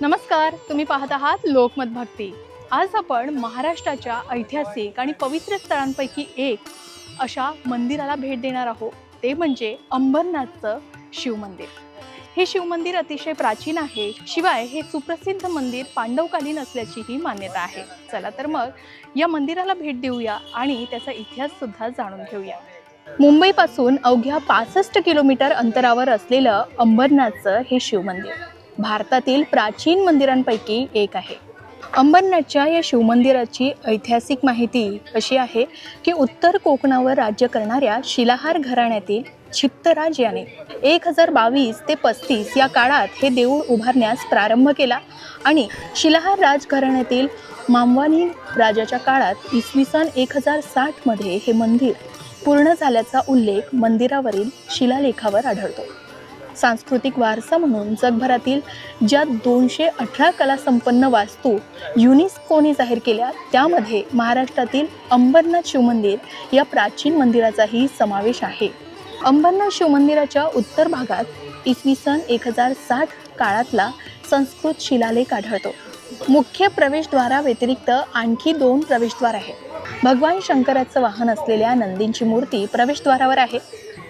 नमस्कार तुम्ही पाहत आहात लोकमत भक्ती. आज आपण महाराष्ट्राच्या ऐतिहासिक आणि पवित्र स्थळांपैकी एक अशा मंदिराला भेट देणार आहोत. ते म्हणजे अंबरनाथचं शिवमंदिर. हे शिवमंदिर अतिशय प्राचीन आहे. शिवाय हे सुप्रसिद्ध मंदिर पांडवकालीन असल्याचीही मान्यता आहे. चला तर मग या मंदिराला भेट देऊया आणि त्याचा इतिहास सुद्धा जाणून घेऊया. मुंबईपासून अवघ्या पासष्ट किलोमीटर अंतरावर असलेलं अंबरनाथचं हे शिवमंदिर. भारतातील प्राचीन मंदिरांपैकी एक आहे. अंबरनाथच्या या शिवमंदिराची ऐतिहासिक माहिती अशी आहे की उत्तर कोकणावर राज्य करणाऱ्या शिलाहार घराण्यातील चित्तराज याने एक हजार बावीस ते पस्तीस या काळात हे देऊळ उभारण्यास प्रारंभ केला आणि शिलाहार राजघराण्यातील मामवानी राजाच्या काळात इसवी सन एक हजार साठमध्ये हे मंदिर पूर्ण झाल्याचा उल्लेख मंदिरावरील शिलालेखावर आढळतो. सांस्कृतिक वारसा म्हणून जगभरातील ज्या दोनशे अठरा कलासंपन्न वास्तू युनिस्कोने जाहीर केल्या त्यामध्ये महाराष्ट्रातील अंबरनाथ शिवमंदिर या प्राचीन मंदिराचाही समावेश आहे. अंबरनाथ शिवमंदिराच्या उत्तर भागात इसवी सन एक हजार साठ काळातला संस्कृत शिलालेख आढळतो. मुख्य प्रवेशद्वाराव्यतिरिक्त आणखी दोन प्रवेशद्वार आहेत. भगवान शंकराचं वाहन असलेल्या नंदींची मूर्ती प्रवेशद्वारावर आहे.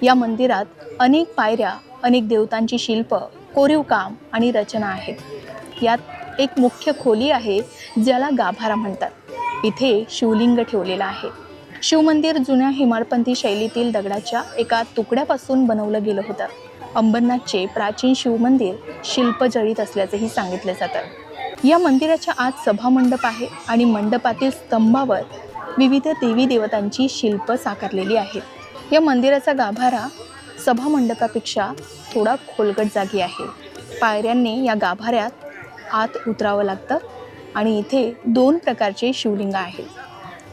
या मंदिरात अनेक पायऱ्या अनेक देवतांची शिल्प कोरीव काम आणि रचना आहेत. यात एक मुख्य खोली आहे ज्याला गाभारा म्हणतात. इथे शिवलिंग ठेवलेलं आहे. शिवमंदिर जुन्या हिमाळपंथी शैलीतील दगडाच्या एका तुकड्यापासून बनवलं गेलं होतं. अंबरनाथचे प्राचीन शिवमंदिर शिल्पजळीत असल्याचंही सांगितलं जातं. या मंदिराच्या आत सभामंडप आहे आणि मंडपातील स्तंभावर विविध देवी देवतांची शिल्प साकारलेली आहेत. या मंदिराचा गाभारा सभामंडपापेक्षा थोडा खोलगट जागी आहे. पायऱ्यांनी या गाभाऱ्यात आत उतरावं लागतं आणि इथे दोन प्रकारचे शिवलिंग आहेत.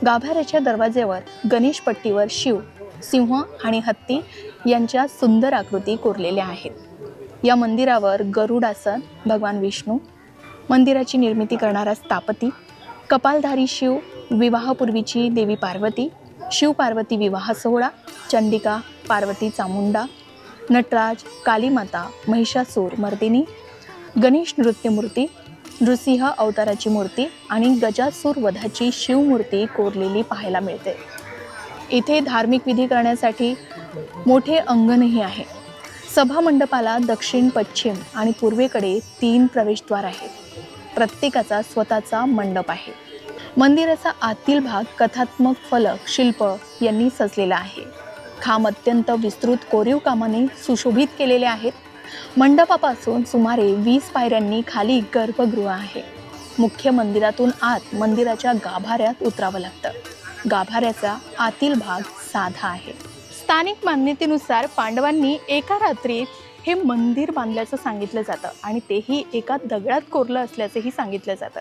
गाभाऱ्याच्या दरवाज्यावर गणेशपट्टीवर शिव सिंह आणि हत्ती यांच्या सुंदर आकृती कोरलेल्या आहेत. या मंदिरावर गरुडासन भगवान विष्णू मंदिराची निर्मिती करणारा स्थापती कपालधारी शिव विवाहापूर्वीची देवी पार्वती शिव पार्वती विवाह सोहळा चंडिका पार्वती चामुंडा नटराज कालीमाता महिषासूर मर्दिनी गणेश नृत्यमूर्ती नृसिंह अवताराची मूर्ती आणि गजासूर वधाची शिवमूर्ती कोरलेली पाहायला मिळते. इथे धार्मिक विधी करण्यासाठी मोठे अंगणही आहे. सभामंडपाला दक्षिण पश्चिम आणि पूर्वेकडे तीन प्रवेशद्वार आहेत. प्रत्येकाचा स्वतःचा मंडप आहे. मंदिराचा आतील भाग कथात्मक फलक शिल्प यांनी सजलेला आहे. खांब अत्यंत विस्तृत कोरीव कामाने सुशोभित केलेले आहेत. मंडपापासून सुमारे वीस पायऱ्यांनी खाली गर्भगृह आहे. मुख्य मंदिरातून आत मंदिराच्या गाभाऱ्यात उतरावं लागतं. गाभाऱ्याचा आतील भाग साधा आहे. स्थानिक मान्यतेनुसार पांडवांनी एका रात्रीत हे मंदिर बांधल्याचं सांगितलं जातं आणि तेही एका दगडात कोरलं असल्याचंही सांगितलं जातं.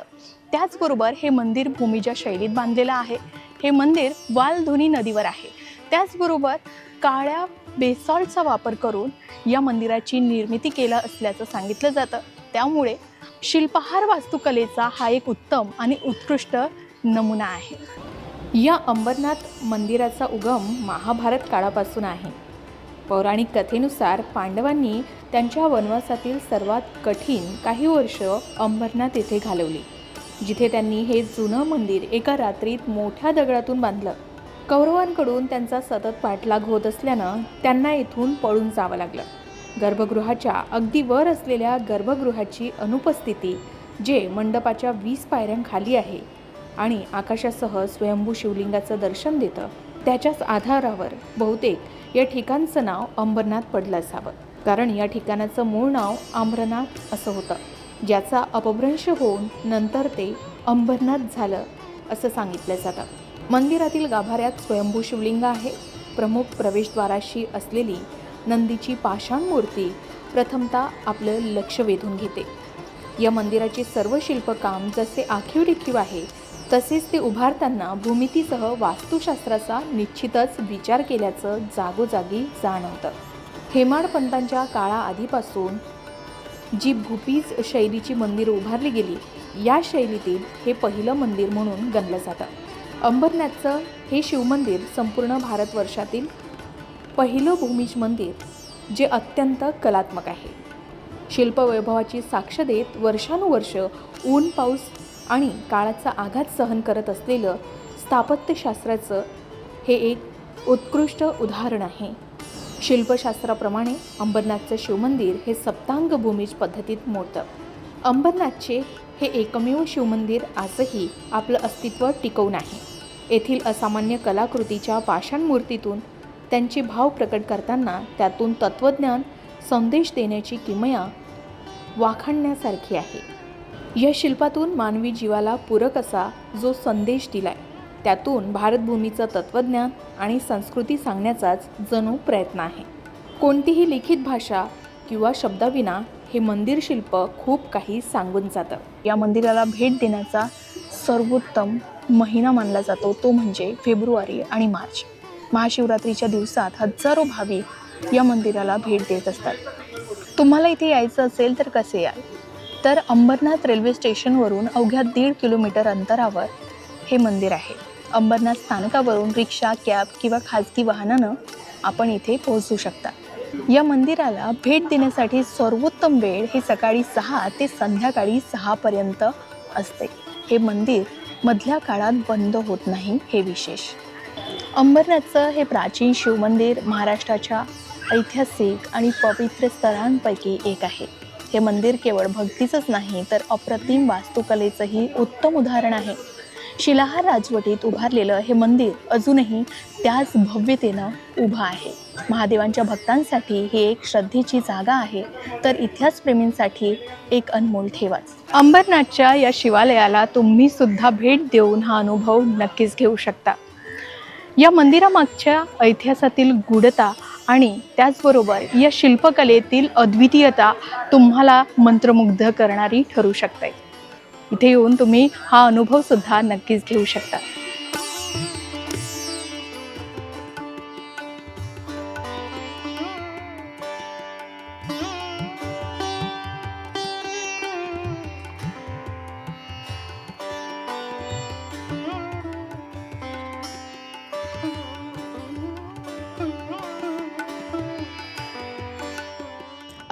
त्याचबरोबर हे मंदिर भूमीच्या शैलीत बांधलेलं आहे. हे मंदिर वालधुनी नदीवर आहे. त्याचबरोबर काळ्या बेसॉल्टचा वापर करून या मंदिराची निर्मिती केलं असल्याचं सांगितलं जातं. त्यामुळे शिल्पहार वास्तुकलेचा हा एक उत्तम आणि उत्कृष्ट नमुना आहे. या अंबरनाथ मंदिराचा उगम महाभारत काळापासून आहे. पौराणिक कथेनुसार पांडवांनी त्यांच्या वनवासातील सर्वात कठीण काही वर्ष अंबरनाथ येथे घालवली जिथे त्यांनी हे जुनं मंदिर एका रात्रीत मोठ्या दगडातून बांधलं. कौरवांकडून त्यांचा सतत पाठलाग होत असल्यानं त्यांना इथून पळून जावं लागलं. गर्भगृहाच्या अगदी वर असलेल्या गर्भगृहाची अनुपस्थिती जे मंडपाच्या वीस पायऱ्यांखाली आहे आणि आकाशासह स्वयंभू शिवलिंगाचं दर्शन देतं त्याच्याच आधारावर बहुतेक या ठिकाणचं नाव अंबरनाथ पडलं असावं. कारण या ठिकाणाचं मूळ नाव आम्रनाथ असं होतं. ज्याचा अपभ्रंश होऊन नंतर ते अंबरनाथ झालं असं सांगितलं जातं. मंदिरातील गाभाऱ्यात स्वयंभू शिवलिंग आहे. प्रमुख प्रवेशद्वाराशी असलेली नंदीची पाषाण मूर्ती प्रथमतः आपलं लक्ष वेधून घेते. या मंदिराचे सर्व शिल्पकाम जसे आखीव रेखीव आहे तसेच ते उभारताना भूमितीसह वास्तुशास्त्राचा निश्चितच विचार केल्याचं जागोजागी जाणवतं. हेमाडपंतांच्या काळाआधीपासून जी भूपीज शैलीची मंदिरं उभारली गेली या शैलीतील हे पहिलं मंदिर म्हणून गणलं जातं. अंबरनाथचं हे शिवमंदिर संपूर्ण भारतवर्षातील पहिलं भूमिज मंदिर जे अत्यंत कलात्मक आहे. शिल्पवैभवाची साक्ष देत वर्षानुवर्ष ऊन पाऊस आणि काळाचा आघात सहन करत असलेलं स्थापत्यशास्त्राचं हे एक उत्कृष्ट उदाहरण आहे. शिल्पशास्त्राप्रमाणे अंबरनाथचं शिवमंदिर हे सप्तांग भूमीज पद्धतीत मोडतं अंबरनाथचे हे एकमेव शिवमंदिर आजही आपलं अस्तित्व टिकवून आहे. येथील असामान्य कलाकृतीच्या पाषाणमूर्तीतून त्यांचे भाव प्रकट करताना त्यातून तत्त्वज्ञान संदेश देण्याची किमया वाखाणण्यासारखी आहे. या शिल्पातून मानवी जीवाला पूरक असा जो संदेश दिलाय त्यातून भारतभूमीचं तत्त्वज्ञान आणि संस्कृती सांगण्याचाच जणू प्रयत्न आहे. कोणतीही लिखित भाषा किंवा शब्दाविना हे मंदिर शिल्प खूप काही सांगून जातं. या मंदिराला भेट देण्याचा सर्वोत्तम महिना मानला जातो तो म्हणजे फेब्रुवारी आणि मार्च. महाशिवरात्रीच्या दिवसात हजारो भाविक या मंदिराला भेट देत असतात. तुम्हाला इथे यायचं असेल तर कसे याल? तर अंबरनाथ रेल्वे स्टेशनवरून अवघ्या दीड किलोमीटर अंतरावर हे मंदिर आहे. अंबरनाथ स्थानकावरून रिक्षा कॅब किंवा खाजगी वाहनानं आपण इथे पोहोचू शकता. या मंदिराला भेट देण्यासाठी सर्वोत्तम वेळ हे सकाळी सहा ते संध्याकाळी सहापर्यंत असते. हे मंदिर मधल्या काळात बंद होत नाही हे विशेष. अंबरनाथचं हे प्राचीन शिवमंदिर महाराष्ट्राच्या ऐतिहासिक आणि पवित्र स्थळांपैकी एक आहे. हे मंदिर केवळ भक्तीचंच नाही तर अप्रतिम वास्तुकलेचंही उत्तम उदाहरण आहे. शिलाहार राजवटीत उभारलेलं हे मंदिर अजूनही त्याच भव्यतेनं उभं आहे. महादेवांच्या भक्तांसाठी ही एक श्रद्धेची जागा आहे तर इतिहासप्रेमींसाठी एक अनमोल ठेवाच. अंबरनाथच्या या शिवालयाला तुम्ही सुद्धा भेट देऊन हा अनुभव नक्कीच घेऊ शकता. या मंदिरामागच्या ऐतिहासातील गूढता आणि त्याचबरोबर या शिल्पकलेतील अद्वितीयता तुम्हाला मंत्रमुग्ध करणारी ठरू शकते. इथे येऊन तुम्ही हा अनुभव सुद्धा नक्कीच घेऊ शकता.